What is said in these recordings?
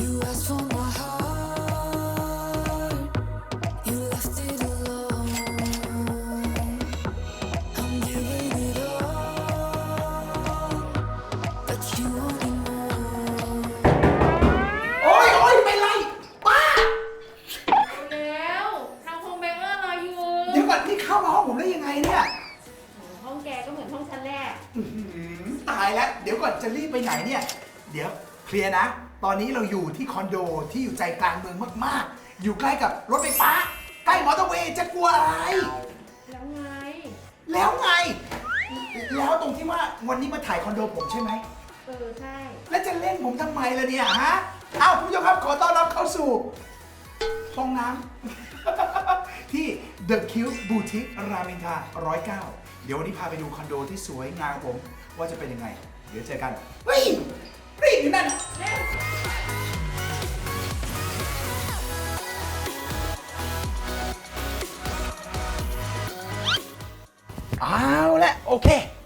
You asked for ตอนนี้เราอยู่ที่คอนโดที่อยู่ใจกลางเมืองมากๆ อยู่ใกล้กับรถไฟฟ้า ใกล้มอเตอร์เวย์จะกลัวอะไร แล้วไง แล้วไง แล้วตรงที่ว่าวันนี้มาถ่ายคอนโดผมใช่ไหม เออ ใช่ แล้วจะเล่นผมทำไมล่ะเนี่ยฮะเอ้าคุณผู้ชมครับขอต้อนรับเข้าสู่ห้องน้ำ ที่ The Cube Boutique รามอินทรา109 เดี๋ยววันนี้พาไปดูคอนโดที่สวยงามของผม ว่าจะเป็นยังไง เดี๋ยวเจอกันเฮ้ยรีบอยู่นั่นเอา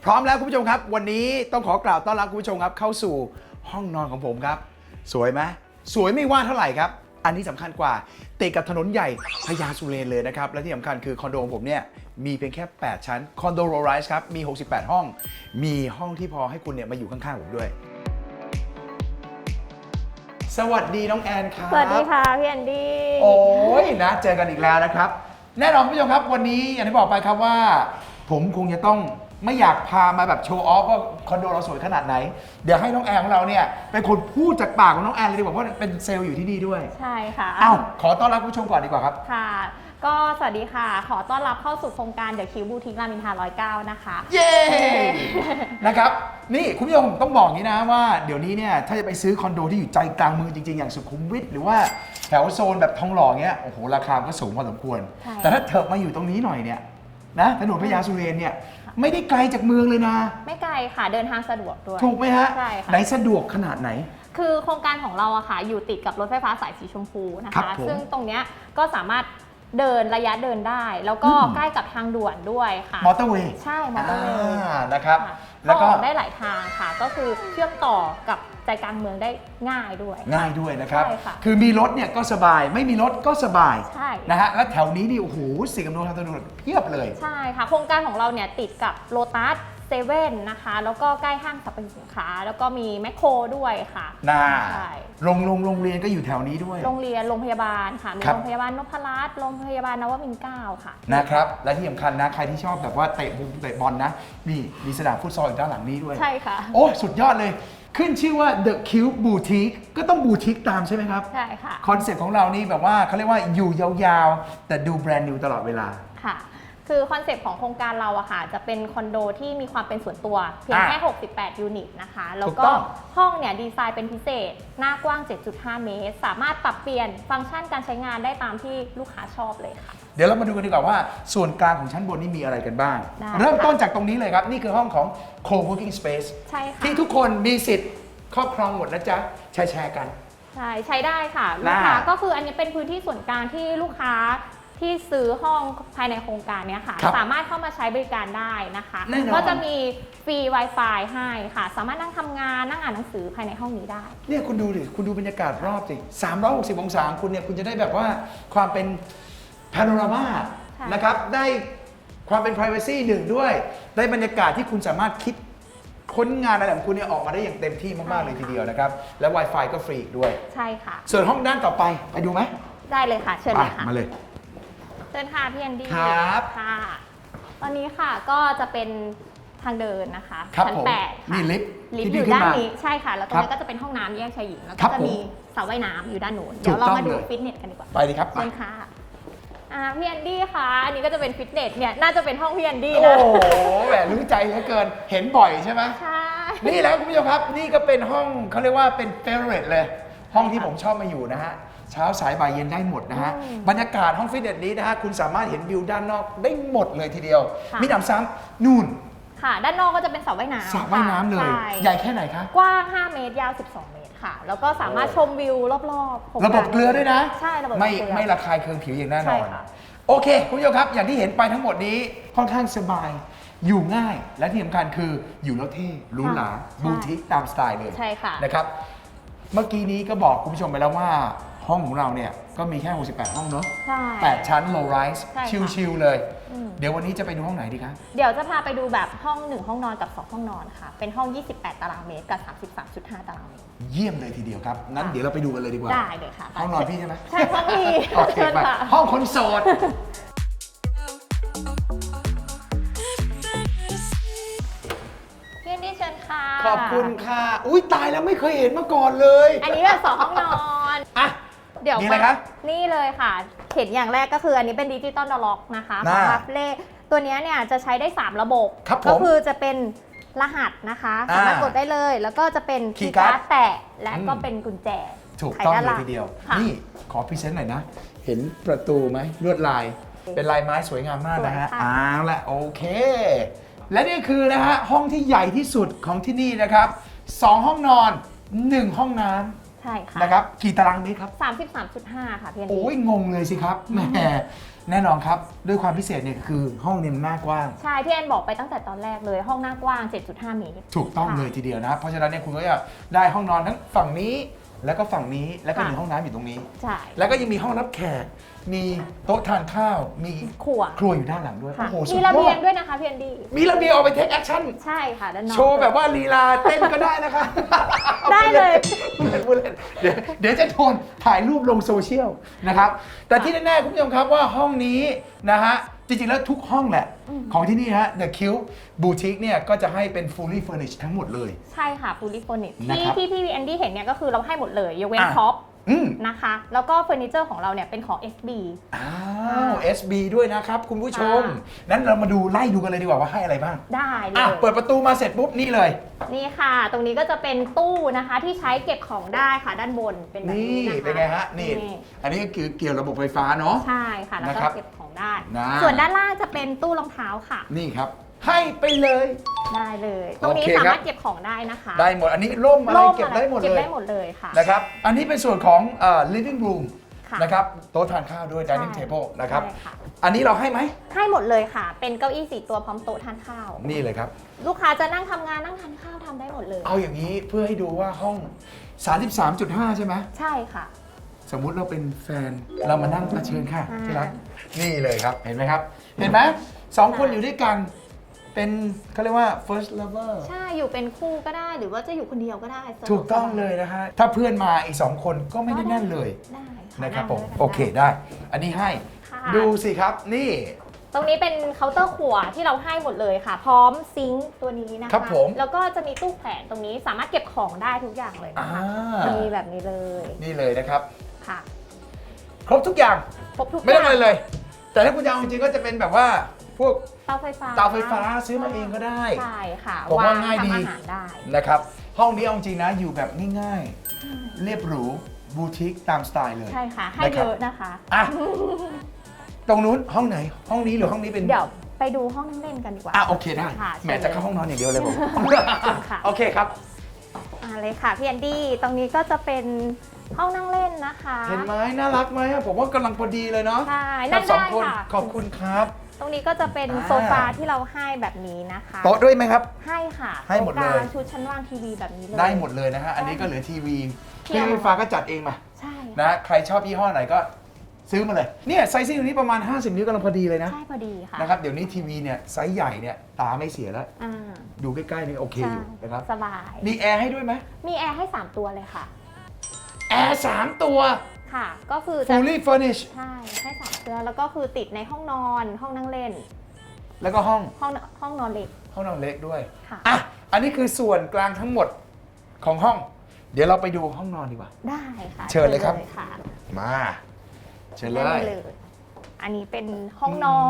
พร้อมแล้วคุณผู้ชมครับ วันนี้ต้องขอกล่าวต้อนรับคุณผู้ชมครับเข้าสู่ห้องนอนของผมครับ สวยไหมสวยไม่ว่าเท่าไหร่ครับ อันนี้สำคัญกว่าติดกับถนนใหญ่พญาสุเรนเลยนะครับ และที่สำคัญคือคอนโดของผมเนี่ยมีเพียงแค่ 8 ชั้นคอนโดโรไรส์ครับมี 68 ห้อง มีห้องที่พอให้คุณเนี่ยมาอยู่ข้างๆผมด้วย สวัสดีน้องแอนครับสวัสดีค่ะพี่แอนดี้โอ้ยนะเจอกันอีกแล้วนะครับ แน่นอนคุณผู้ชมครับ วันนี้อย่างที่บอกไปครับว่า ผมคงจะต้อง ไม่อยากพามาแบบโชว์ออฟว่าคอนโดเราสวยขนาดไหน เดี๋ยวให้น้องแอนของเราเนี่ยเป็นคนพูดจากปากของน้องแอนเลยดีกว่าเพราะเป็นเซลล์อยู่ที่นี่ด้วยใช่ค่ะเอ้าขอต้อนรับคุณผู้ชมก่อนดีกว่าครับ ค่ะ ก็สวัสดีค่ะ ขอต้อนรับเข้าสู่โครงการเดอะคิวบูทิกรามอินทรา109 นะคะ เย้ นะครับ นี่คุณผู้ชมต้องบอกอย่างนี้นะว่าเดี๋ยวนี้เนี่ยถ้าจะไปซื้อคอนโดที่อยู่ใจกลางเมืองจริง ๆ อย่างสุขุมวิทหรือว่าแถวโซนแบบทองหล่อเงี้ยโอ้โหราคาก็สูงพอสมควร ใช่ แต่ถ้าเถิบมาอยู่ตรงนี้หน่อยเนี่ยนะถนนพญาสุเรนเนี่ย ไม่ได้ไกลจากเมืองเลยนะ ไม่ไกลค่ะเดินทางสะดวกด้วย ถูกไหมฮะใช่ค่ะ ไหนสะดวกขนาดไหน คือโครงการของเราอะค่ะอยู่ติดกับรถไฟฟ้าสายสีชมพูนะครัคะ บผมซึ่งตรงเนี้ยก็สามารถเดินระยะเดินได้ แล้วก็อืม ใกล้กับทางด่วนด้วยค่ะ มอเตอร์เวย์ใช่มอเตอร์เวย์อ่านะครับค่ะแล้วก็เข้าออกได้หลายทางค่ะ ก็คือเชื่อมต่อกับ ใจกลางเมืองได้ง่ายด้วย ง่ายด้วยนะครับ ใช่ค่ะคือมีรถเนี่ยก็สบาย ไม่มีรถก็สบายใช่ นะฮะ และแถวนี้นี่โอ้โหสิ่งอำนวยความสะดวกเพียบเลย ใช่ค่ะ โครงการของเราเนี่ยติดกับโ o ตัสเซเว่นนะคะ แล้วก็ใกล้ห้างสรรพสินค้า แล้วก็มีแมคโครด้วยค่ะน่าใช่โรงโรงโรงเรียนก็อยู่แถวนี้ด้วย โรงเรียน โรงพยาบาลค่ะ มีครับ โรงพยาบาลนพรัตน์โรงพยาบาลนวมินทร์เก้าค่ะ นะครับ และที่สำคัญนะ ใครที่ชอบแบบว่าเตะบุเตะบอลนะ นี่มีสนามฟุตซอลอยู่ด้านหลังนี้ด้วย ใช่ค่ะ โอ้ สุดยอดเลย ขึ้นชื่อว่า The Cube Boutique ก็ต้องบูติกตามใช่ไหมครับ ใช่ค่ะ คอนเซ็ปต์ของเรานี่แบบว่าเขาเรียกว่าอยู่ยาวๆ แต่ดูแบรนด์นิวตลอดเวลา ค่ะ คือคอนเซปต์ของโครงการเราอะค่ะ จะเป็นคอนโดที่มีความเป็นส่วนตัว เพียงแค่ 68 ยูนิตนะคะ แล้วถูกก็ต้อง ห้องเนี่ยดีไซน์เป็นพิเศษ หน้ากว้าง 7.5 เมตร สามารถปรับเปลี่ยนฟังก์ชันการใช้งานได้ตามที่ลูกค้าชอบเลยค่ะ เดี๋ยวเรามาดูกันดีกว่าว่าส่วนกลางของชั้นบนนี่มีอะไรกันบ้าง ได้เริ่มต้นจากตรงนี้เลยครับ นี่คือห้องของ Co-working Space ใช่ค่ะ ที่ทุกคนมีสิทธิ์ครอบครองหมดนะจ๊ะแชร์แชร์กัน ใช่ใช้ได้ค่ะลูน่ากค้าก็คืออันนี้เป็นพื้นที่ส่วนกลางที่ลูกค้าที่ซื้อห้องภายในโครงการเนี้ยค่ะ ครับสามารถเข้ามาใช้บริการได้นะคะ แน่นอน ก็จะมีฟรี Wi-Fi ให้ค่ะ สามารถนั่งทำงานนั่งอ่านหนังสือภายในห้องนี้ได้ เนี่ยคุณดูดิ คุณดูบรรยากาศรอบสิ360 องศาของคุณเนี่ย คุณจะได้แบบว่าความเป็น พาโนรามาใช่นะครับได้ความเป็น p r i เวซีหนึ่งด้วย ได้บรรยากาศที่คุณสามารถคิดค้นงานอะไรของคุณเนี่ยออกมาได้อย่างเต็มที่มาก ๆ เลยทีเดียวนะครับ และ Wi-Fi ก็ฟรีอีกด้วย ใช่ค่ะ ส่วนห้องด้านต่อไปไปดูไหมได้เลยค่ะ เชิญไปเลยค่ะ มาเลย เชิญค่ะพี่แอนดี้ครับค่ะตอนนี้ค่ะก็จะเป็นทางเดินนะคะครับชั้นผมแปดค่ะนี่ลิฟต์ลิฟที่ต์พี่อยู่ด้านขึ้นมานี้ใช่ค่ะ แล้วตรงครันี้บก็จะเป็นห้องน้ำแยกชายหญิง แล้วครัก็บจะผมมีสระว่ายน้ำอยู่ด้านนู้นถูเดี๋ยกวเราต้องมาดูเลย ฟิตเนสกันดีกว่าไปดีครับไปเชิญค่ะ อ่าพี่แอนดี้คะอันนี้ก็จะเป็นฟิตเนสเนี่ยน่าจะเป็นห้องพี่แอนดี้โอ้นะโหแหมรู้ใจเหลือเกิน เห็นบ่อยใช่ไหม ใช่ นี่แหล้วคุณผู้ชมครับ นี่ก็เป็นห้องเขาเรียกว่าเป็นเฟ v o r ร t เลย ห้องที่ผมชอบมาอยู่นะฮะ เช้าสายบ่ายเย็นได้หมดนะฮะ บรรยากาศห้องฟิตเนสนี้นะฮะ คุณสามารถเห็นวิวด้านนอกได้หมดเลยทีเดียวมีหนำซ้ำนู่นค่ะ ด้านนอกก็จะเป็นสระว่ายน้ำสระว่ายน้ำเลยใช่ใหญ่แค่ไหนคะ กว้าง 5 เมตรยาว 12เมตร ค่ะ แล้วก็สามารถชมวิวรอบๆโคงระบบารเกลือด้วยนะใช่ระบบไม่เกลือ ไม่ระคายเคืองผิวอย่างแน่นอนใช่ค่ะ โอเค คุณผู้ชมครับ อย่างที่เห็นไปทั้งหมดนี้ค่อนข้างสบาย อยู่ง่าย และที่สำคัญคืออยู่แล้วเท่หรูหราใช่ บูติกตามสไตล์เลย ใช่ค่ะ นะครับ เมื่อกี้นี้ก็บอกคุณผู้ชมไปแล้วว่า ห้องของเราเนี่ย ก็มีแค่ 68 ห้องเนาะใช่8ชั้น low rise ใช่ค่ะ ชิลๆเลย อืม เดี๋ยววันนี้จะไปดูห้องไหนดีครับเดี๋ยวจะพาไปดูแบบห้อง 1 ห้องนอนกับ 2 ห้องนอนค่ะ เป็นห้อง 28 ตารางเมตรกับ 33.5 ตารางเมตร เยี่ยมเลยทีเดียวครับ งั้นค่ะเดี๋ยวเราไปดูกันเลยดีกว่า ได้เลยค่ะห้องนอนพี่ใช่ไหมใช่ห้องพี่โอเคเชิญไปค่ะ ห้องคนโสด พี่แอนดี้เชิญค่ะ ขอบคุณค่ะ อุ้ยตายแล้วไม่เคยเห็นมาก่อนเลย อันนี้แบบสองห้องนอนอะ เดี๋ยวนี่อะไรครับนี่เลยค่ะเห็นอย่างแรกก็คืออันนี้เป็นดิจิตอลดอล็อกนะคะขน่าองบัฟเล่ตัวเนี้ยเนี่ยจะใช้ได้ 3 ระบบ ครับผมก็คือจะเป็นรหัสนะคะอ่าสามารถกดได้เลย แล้วก็จะเป็นคีคีย์ย์การ์การ์ดดแตะและก็อืม เป็นกุญแจถูกไขต้องด้านเลหยงทีเดียว ค่ะ นี่ขอพรีเซนต์หน่อยนะ เห็นประตูไหมลวดลาย เป็นลายไม้สวยงามมากนะฮะสวยค่ะ เอาละโอเค และนี่คือนะฮะห้องที่ใหญ่ที่สุดของที่นี่นะครับสองห้องนอนหนึ่งห้องน้ ใช่ค่ะำนะครับกี่ตารางเมตรครับ 33.5 ค่ะพี่แอนดี้โอ้ยงงเลยสิครับแหมแน่นอนครับ ด้วยความพิเศษเนี่ยคือห้องเนี่ยมันหน้ากว้าง ใช่พี่แอนบอกไปตั้งแต่ตอนแรกเลยห้องหน้ากว้าง 7.5 เมตร ถูกต้องค่ะเลยทีเดียวนะครับเพราะฉะนั้นเนี่ยคุณก็จะได้ห้องนอนทั้งฝั่งนี้ แล้วก็ฝั่งนี้แล้วก็ค่ะมีห้องน้ำอยู่ตรงนี้ ใช่แล้วก็ยังมีห้องรับแขก มีโต๊ะทานข้าว มีครัวครัวอยู่ด้านหลังด้วยค่ะโอ้โหสุดมียระเบียองดด้วยนะคะพี่แอนดี้มีระเบียงออกไปเทคแอคชั่น ใช่ค่ะด้านนอก โชว์แบบว่าลีลาเต้นก็ได้นะคะ ได้เลยพูดเล่นพูดเล่นเดี๋ยวเดี๋ยวจะโทนถ่ายรูปลงโซเชียลนะครับ แต่ที่แน่ๆคุณผู้ชมครับว่าห้องนี้นะฮะ จริงๆแล้วทุกห้องแหละ ของที่นี่ฮะ The Q Boutique เนี่ยก็จะให้เป็น fully furnished ทั้งหมดเลย ใช่ค่ะฟูลิโฟนิกนะที่ครับที่พี่แอนดี้เห็นเนี่ยก็คือเราให้หมดเลยยกเว้นอะ ท็อป อืม นะคะ แล้วก็เฟอร์นิเจอร์ของเราเนี่ยเป็นของ SB อ้าว SB ด้วยนะครับ คุณผู้ชมค่ะนั้นเรามาดูไล่ดูกันเลยดีกว่าว่าให้อะไรบ้าง ได้เลอะ ย เปิดประตูมาเสร็จปุ๊บนี่เลย นี่ค่ะ ตรงนี้ก็จะเป็นตู้นะคะที่ใช้เก็บของได้ค่ะด้านบนเป็นแบบนี่นี้นะคะเป็นไงฮะ นี่ อันนี้ก็คือเกี่ยวระบบไฟฟ้าเนาะ ใช่ค่ะ แล้วนะครับก็เก็บของได้ นะ ส่วนด้านล่างจะเป็นตู้รองเท้าค่ะ นี่ครับ ให้ไปเลย ได้เลย ตรงนี้โอเคสาครับมารถเก็บของได้นะคะได้หมด อันนี้ร่มอะไรร่มเก็บได้หมดเก็เลบยได้หมดเลยค่ะ นะครับ อันนี้เป็นส่วนของเอ่อ living room ค่ะนะครับโต๊ะทานข้าวด้วย dining ใช่ table นะครับ ใช่ค่ะ อันนี้เราให้ไหม ให้หมดเลยค่ะ เป็นเก้าอี้สี่ตัวพร้อมโต๊ะทานข้าว นี่เลยครับ ลูกค้าจะนั่งทำงานนั่งทานข้าวทำได้หมดเลย เอาอย่างนี้เพื่อให้ดูว่าห้อง 33.5 ใช่ไหม ใช่ค่ะ สมมุติเราเป็นแฟนเรามานั่งมาเชิญค่ะอ่าที่รักนี่เลยครับเห็นไหมครับ เห็นไหมสองคนอยู่ด้วยกัน เป็นเขาเรียกว่า first lover ใช่อยู่เป็นคู่ก็ได้หรือว่าจะอยู่คนเดียวก็ได้สะดวถูกต้องเลยนะฮะ ถ้าเพื่อนมาอีกสองคนก็ไม่ได้แน่นเลยได้ค่ะนะครับผมได้ได้โอเคได้ อันนี้ให้ ค่ะ ดูสิครับนี่ ตรงนี้เป็นเคาน์เตอร์ครัวที่เราให้หมดเลยค่ะ พร้อมซิงค์ตัวนี้นะคะครับผม แล้วก็จะมีตู้แขวนตรงนี้สามารถเก็บของได้ทุกอย่างเลยอ่า นะคะมีแบบนี้เลยนี่เลยนะครับ ค่ะครบทุกอย่าง ครบทุกไม่ต้องย่าอะไรเลย แต่ถ้าคุณจะเอาจริงๆก็จะเป็นแบบว่าพ วกเตาไฟฟ้าเตาไฟฟ้าซื้อมาเองก็ได้ใช่ค่ะผมว่าง่ายดีทำอาหารได้นะครับ ห้องนี้เอาจริงนะอยู่แบบง่ายๆ เรียบหรูบูติกตามสไตล์เลยใช่ค่ะให้นะครับเยอะนะคะอะตรงนู้นห้องไหนห้องนี้หรือห้องนี้เป็นเดี๋ยวไปดูห้องนั่งเล่นกันดีกว่าอะโอเคได้ค่ะแหมจะเข้าห้องนอนอย่างเดียวเลยผมค่ะโอเคครับมาเลยค่ะพี่แอนดี้ตรงนี้ก็จะเป็นห้องนั่งเล่นนะคะ เห็นไหมน่ารักไหมอะผมว่ากำลังพอดีเลยเนาะใช่กันั่บงสองได้คนค่ะขอบคุณครับต รงนี้ก็จะเป็นอ่าโซฟาที่เราให้แบบนี้นะคะโต๊ะด้วยไหมครับ ให้ค่ะให้หมดเลย โต๊ะกางชุดชั้นวางทีวีแบบนี้เลย ได้หมดเลยนะฮะ อันนี้ก็เหลือทีวีเที่ยวพี่ไฟฟ้าก็จัดเองมาใช่นะใครชอบยี่ห้อไหนก็ซื้อมาเลยเนี่ยไซส์ตรงนี้ประมาณ 50 นิ้วกำลังพอดีเลยนะใช่พอดีค่ะนะครับเดี๋ยวนี้ทีวีเนี่ยไซส์ใหญ่เนี่ยตาไม่เสียแล้ว อ่าดูใกล้ๆนี่โอเคใช่อยู่นะครับ สบาย มีแอร์ให้ด้วยไหมมีแอร์ให้ 3 ตัวเลยค่ะ แอร์สามตัว ค่ะ ก็คือจะ fully furnished ใช่ให้สามตัวแล้วก็คือติดในห้องนอนห้องนั่งเล่น แล้วก็ห้องห้องห้องนอนเล็ก ห้องนอนเล็กด้วยค่ะ อะอันนี้คือส่วนกลางทั้งหมดของห้อง เดี๋ยวเราไปดูห้องนอนดีกว่า ได้ค่ะเชิญเลยครับค่ะมาเชิญเลได้ยเลยอันนี้เป็นห้องนอ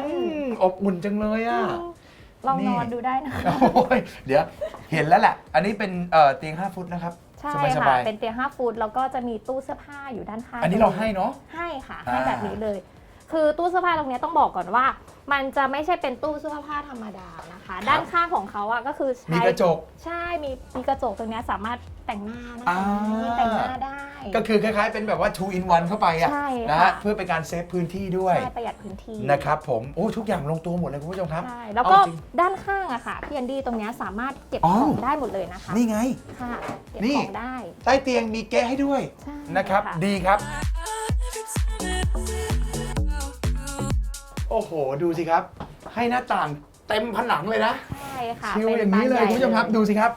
นมอบอุ่นจังเลยอะ ลองนอนนี่ดูได้นะคะโอ้ยเดี๋ยวเห็นแล้วแหละ อันนี้เป็นเอ่อเตียง 5 ฟุตนะครับ ใช่สบายสค่ะบายเป็นเตียง5ฟุตแล้วก็จะมีตู้เสื้อผ้าอยู่ด้านข้างอันนี้เราให้เนาะ ให้ค่ะอ่าให้แบบนี้เลย คือตู้เสื้อผ้าตรงเนี้ยต้องบอกก่อนว่า มันจะไม่ใช่เป็นตู้เสื้อผ้าธรรมดานะคะ ด้านข้างของเขาอะก็คือใช้มีกระจก ใช่มีมีกระจกตรงเนี้ยสามารถ แต่งหน้านะอ่าคะแต่งหน้าได้ ก็คือคล้ายๆ เป็นแบบว่า two in one เข้าไปอะใช่นะค่ะฮะเพื่อเป็นการเซฟพื้นที่ด้วย ใช่ประหยัดพื้นที่นะครับผม โอ้ทุกอย่างลงตัวหมดเลยคุณผู้ชมครับใช่แล้วก็เอาจริง ด้านข้างอะค่ะพี่แอนดี้ตรงเนี้ยสามารถเก็บอ๋อของได้หมดเลยนะคะนี่ไง ค่ะเก็บนี่ ของได้ใต้เตียงมีเก๊ะให้ด้วยใช่นะครับค่ะดีครับ โอ้โห ดูสิครับ ให้หน้าต่างเต็มผนังเลยนะ ใช่ค่ะชิวป็อย่างนี้เลยบ้ใหญ่คุณผู้ชมครับ ดูสิครับ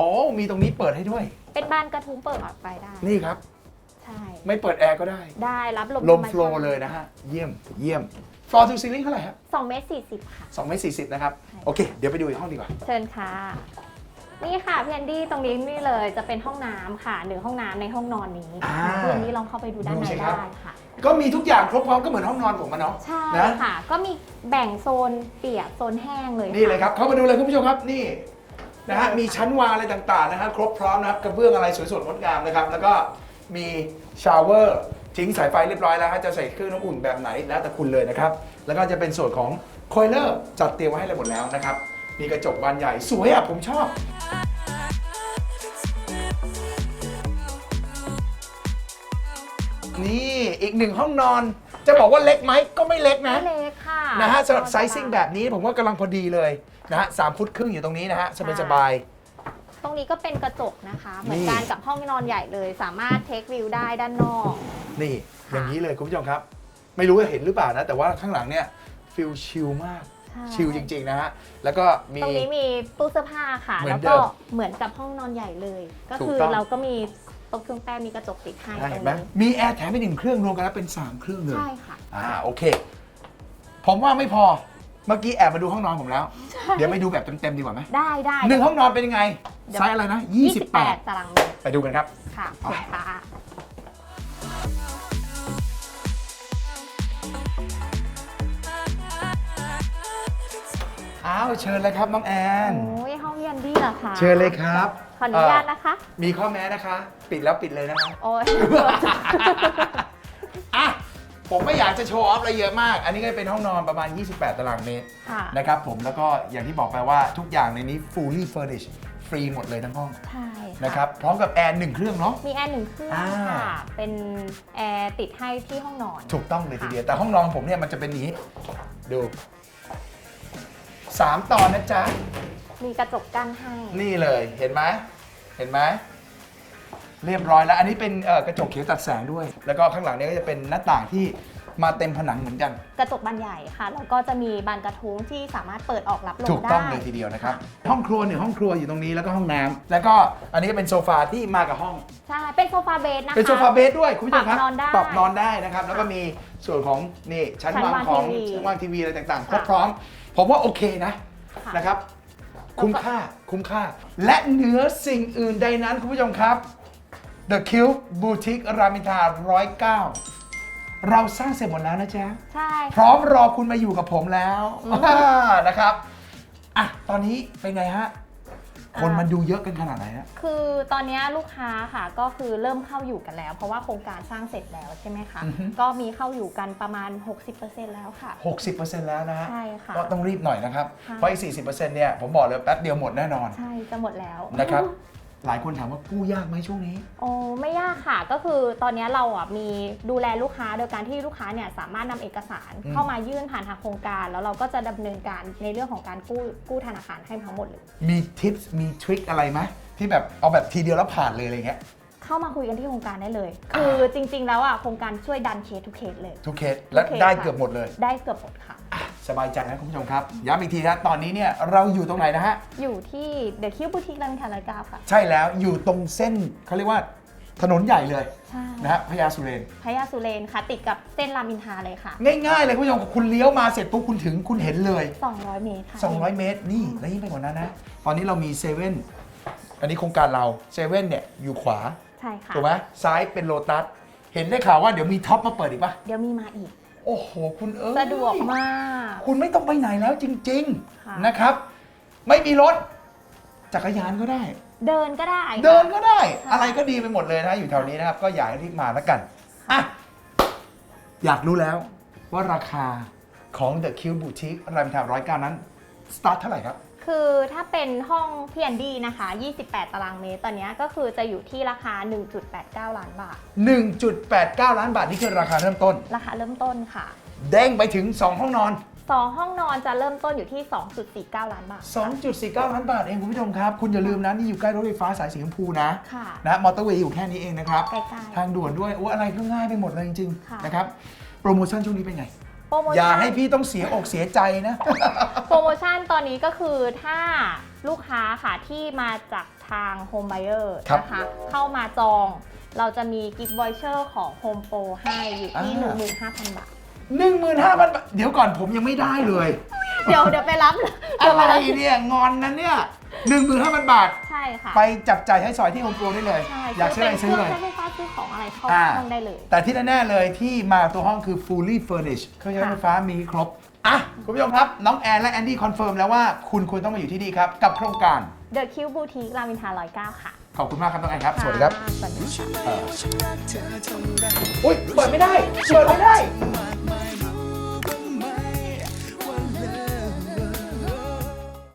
อ๋อ มีตรงนี้เปิดให้ด้วย เป็นบ้านกระทุ้งเปิดออกไปได้นี่ครับ ใช่ไม่เปิดแอร์ก็ได้ ได้รับลมลมธรรชาติโฟลว์เลยนะฮะ เยี่ยม เยี่ยม floor to ceiling เท่าไหร่ครับสองเมตรสี่สิบค่ะ2เมตร40นะครับใช่โอเค เดี๋ยวไปดูอีกห้องดีกว่า เชิญค่ะ นี่ค่ะพี่แอนดี้ตรงนี้นี่เลยจะเป็นห้องน้ำค่ะหนึ่งห้องน้ำในห้องนอนนี้อ่าพี่แอนดี้ลองเข้าไปดูด้านดูในสิครับ ได้ค่ะ ก็มีทุกอย่างครบพร้อมก็เหมือนห้องนอนผมอะเนาะ ใช่นะ ค่ะ ก็มีแบ่งโซนเปียกโซนแห้งเลยนี่เลยครับ เข้ามาดูเลยคุณผู้ชมครับ นี่ นะฮะมีชั้นวางอะไรต่างๆนะฮะครบพร้อมนะครับกระเบื้องอะไรสวยสดงดงามนะครับแล้วก็มีชาวเวอร์ทิ้งสายไฟเรียบร้อยแล้วฮะจะใส่เครื่องน้ำอุ่นแบบไหนแล้วแต่คุณเลยนะครับแล้วก็จะเป็นส่วนของคอยเลอร์จัดเตรียมไว้ให้เลยหมดแล้วนะครับมีกระจกบานใหญ่สวยอะผมชอบ นี่อีกหนึ่งห้องนอน จะบอกว่าเล็กไหมก็ไม่เล็กนะไม่เล็กค่ะนะฮะสำหรับไซซิ่งแบบนี้ผมว่ากำลังพอดีเลย นะฮะสามฟุตครึ่งอยู่ตรงนี้นะฮะสบายสบาย ตรงนี้ก็เป็นกระจกนะคะ เหมือนนี่กันกับห้องนอนใหญ่เลย สามารถเทควิวได้ด้านนอกๆนี่ อย่างนี้เลยคุณผู้ชมครับ ไม่รู้ว่าเห็นหรือเปล่านะ แต่ว่าข้างหลังเนี่ยฟิลชิลมาก ใช่ ชิลจริง ๆ นะฮะ แล้วก็มี ตรงนี้มีตู้เสื้อผ้าค่ะ เหมือนแล้วก็เดิมเหมือนกับห้องนอนใหญ่เลย ก็ถูกคือต้อง เราก็มีโต๊ะเครื่องแป้งมีกระจกติดให้นะตรเห็นงไหมนี้มีแอร์แถมไปหนึ่งเครื่องรวมกันแล้วเป็น 3 เครื่องเลย ใช่ค่ะ อ่าโอเค ผมว่าไม่พอเมื่อกี้แอบมาดูห้องนอนผมแล้ว เดี๋ยวไปดูแบบเต็มๆดีกว่าไหมได้ได้หนึ่งห้องนอนเป็นยังไงเดี๋ยวไซส์อะไรนะ 28 ตารางเมตร28ไปดูกันครับ ค่ะเชิญค่ะอ้าวเชิญเลยครับน้องแอน โอ้ยห้องยันดี้เหรอคะเชิญเลยครับ ขออนุญาตนะคะ มีข้อแม้นะคะ ปิดแล้วปิดเลยนะคะ โอ้ยอะ ผมไม่อยากจะโชว์ออฟอะไรเยอะมาก อันนี้ก็เป็นห้องนอนประมาณ 28 ตารางเมตรค่ะ นะครับผมแล้วก็อย่างที่บอกไปว่าทุกอย่างในนี้ fully furnished ฟรีหมดเลยทั้งห้องใช่ะนะครับพร้อมกับแอร์หนึ่งเครื่องเนาะ มีแอร์หนึ่งเครื่องอ่า ค่ะ เป็นแอร์ติดให้ที่ห้องนอน ถูกต้องเลยทีเดียว แต่ห้องนอนผมเนี่ยมันจะเป็นอย่างนี้ ดู3ตอนนะจ๊ะ มีกระจกกั้นให้ นี่เลยเห็นไหมเห็นไหม เรียบร้อยแล้ว อันนี้เป็นเอ่อกระจกเขียวตัดแสงด้วย แล้วก็ข้างหลังเนี่ยก็จะเป็นหน้าต่างที่มาเต็มผนังเหมือนกัน กระจกบานใหญ่ค่ะ แล้วก็จะมีบานกระทุ้งที่สามารถเปิดออกรับลมได้ ถูกต้องเลยทีเดียวนะครับ ห้องครัวหนึ่งห้องครัวอยู่ตรงนี้แล้วก็ห้องน้ำแล้วก็อันนี้ก็เป็นโซฟาที่มากับห้อง ใช่ เป็นโซฟาเบดนะคะ เป็นโซฟาเบดด้วยคุณผู้ชมครับปรับนอนได้ปรับนอนได้นะครับ แล้วก็มีส่วนของนี่ชั้นชั้นวางวางของทีวีชั้นวางทีวีอะไรต่างๆครค่ะบพร้อม ผมว่าโอเคนะค่ะนะครับ คุ้มค่าคุ้มค่า และเหนือสิ่งอื่นใดนั้นคุณผู้ชมครับ The Cube Boutique รามอินทรา109 เราสร้างเสร็จหมดแล้วนะจ๊ะ ใช่พร้อมรอคุณมาอยู่กับผมแล้วนะครับอะตอนนี้เป็นไงฮะ คนมันดูเยอะกันขนาดไหนฮะ คือตอนนี้ลูกค้าค่ะก็คือเริ่มเข้าอยู่กันแล้ว เพราะว่าโครงการสร้างเสร็จแล้วใช่ไหมคะ อือฮึ ก็มีเข้าอยู่กันประมาณ 60%แล้วค่ะ 60%แล้วนะฮะใช่ค่ะก็ต้องรีบหน่อยนะครับ ค่ะ เพราะอีก40%เนี่ยผมบอกเลยแป๊บเดียวหมดแน่นอน ใช่จะหมดแล้ว นะครับ หลายคนถามว่ากู้ยากไหมช่วงนี้ โอ้ไม่ยากค่ะก็คือตอนนี้เราอะมีดูแลลูกค้าโดยการที่ลูกค้าเนี่ยสามารถนำเอกสารอืม เข้ามายื่นผ่านทางโครงการ แล้วเราก็จะดำเนินการในเรื่องของการกู้กู้ธนาคารให้ทั้งหมดเลยมีทิปส์มีทริคอะไรไหมที่แบบเอาแบบทีเดียวแล้วผ่านเลยอะไรเงี้ยเข้ามาคุยกันที่โครงการได้เลย คือจริง ๆ แล้วอะโครงการช่วยดันเคสทุกเคสเลย ทุกเคสและทุกเคสได้ค่ะ เกือบหมดเลย ได้เกือบหมดค่ะอะ สบายใจนะคุณผู้ชมครับ ย้ำอีกทีนะตอนนี้เนี่ยเราอยู่ตรงไหนนะฮะ อยู่ที่เดอะคิวบูติกรันคาราเก้าค่ะ ใช่แล้วอยู่ตรงเส้นเขาเรียกว่าถนนใหญ่เลยใช่นะฮะพญาสุเรน พญาสุเรนค่ะ ติดกับเส้นรามอินทราเลยค่ะ ง่ายๆเลยคุณผู้ชมคุณเลี้ยวมาเสร็จปุ๊บคุณถึงคุณเห็นเลย 200 เมตรค่ะ200 เมตรนี่แล้วยิ่งไปกว่านั้นนะ ตอนนี้เรามีเซเว่นอันนี้โครงการเราเซเว่นเนี่ยอยู่ขวาใช่ค่ะถูกไหมซ้ายเป็นโลตัสเห็นได้ข่าวว่าเดี๋ยวมีท็อปมาเปิดอีกปะเดี๋ยวมีมาอีก โอ้โหคุณเอ้ยสะดวกมาก คุณไม่ต้องไปไหนแล้วจริง ค่ะ ๆนะครับ ไม่มีรถ จักรยานก็ได้ เดินก็ได้ค่ะ เดินก็ได้ ค่ะ อะไรก็ดีไปหมดเลยนะอยู่แถวนี้นะครับ ก็อยากให้รีบมาแล้วกันอะอยากรู้แล้วว่าราคาของ The Q Boutique รามอินทรา109 นั้น สตาร์ทเท่าไหร่ครับ คือถ้าเป็นห้อง P&D นะคะ 28 ตารางเมตร ตอนเนี้ยก็คือจะอยู่ที่ราคา 1.89 ล้านบาท 1.89 ล้านบาท นี่คือราคาเริ่มต้น ราคาเริ่มต้นค่ะ เด้งไปถึง 2 ห้องนอน 2 ห้องนอนจะเริ่มต้นอยู่ที่ 2.49 ล้านบาท 2.49 ล้านบาทเองคุณผู้ชมครับ คุณอย่าลืมนะ นี่อยู่ใกล้รถไฟฟ้าสายสีชมพูนะค่ะนะมอเตอร์เวย์อยู่แค่นี้เองนะครับใกล้ๆทางด่วนด้วยโอ้อะไรก็ง่ายไปหมดเลยจริงค่ะๆนะครับ โปรโมชั่นช่วงนี้เป็นไง โปรโมชั่นอย่าให้พี่ต้องเสียอกเสียใจนะ โปรโมชั่นตอนนี้ก็คือถ้าลูกค้าค่ะที่มาจากทาง Home Buyer ครับนะคะ เข้ามาจอง เราจะมีกิฟต์วอยเชอร์ของ Home Pro ให้อยู่ที่ อ่า 15,000 บาท 15,000บาทเดี๋ยวก่อนผมยังไม่ได้เลย เดี๋ยวเดี๋ยวไปรับเดี๋ยวอะไปไรรับเนี่ยงอนนั้นเนี่ย15,000บาท ใช่ค่ะ ไปจับจ่ายให้ซอยที่โฮมโปรได้เลยใช่อยากซื้ออะไรซื้อเลยป็นครื่องใช้ไฟฟ้าซื้อของอะไรเข้าอ่าห้องได้เลย แต่ที่แน่ๆเลยที่มาตัวห้องคือ fully furnished เครื่องใช้ไฟฟ้ามีครบ อะ คุณผู้ชมครับ น้องแอนและแอนดี้คอนเฟิร์มแล้วว่าคุณควรต้องมาอยู่ที่นี่ครับ กับโครงการ The Q Boutique รามอินทรา109 ค่ะ ขอบคุณมากครับน้องแอนครับ สวัสดีครับะสวัสดีค่ะ อุ้ยเปิดไม่ได้ เปิดไม่ได้ my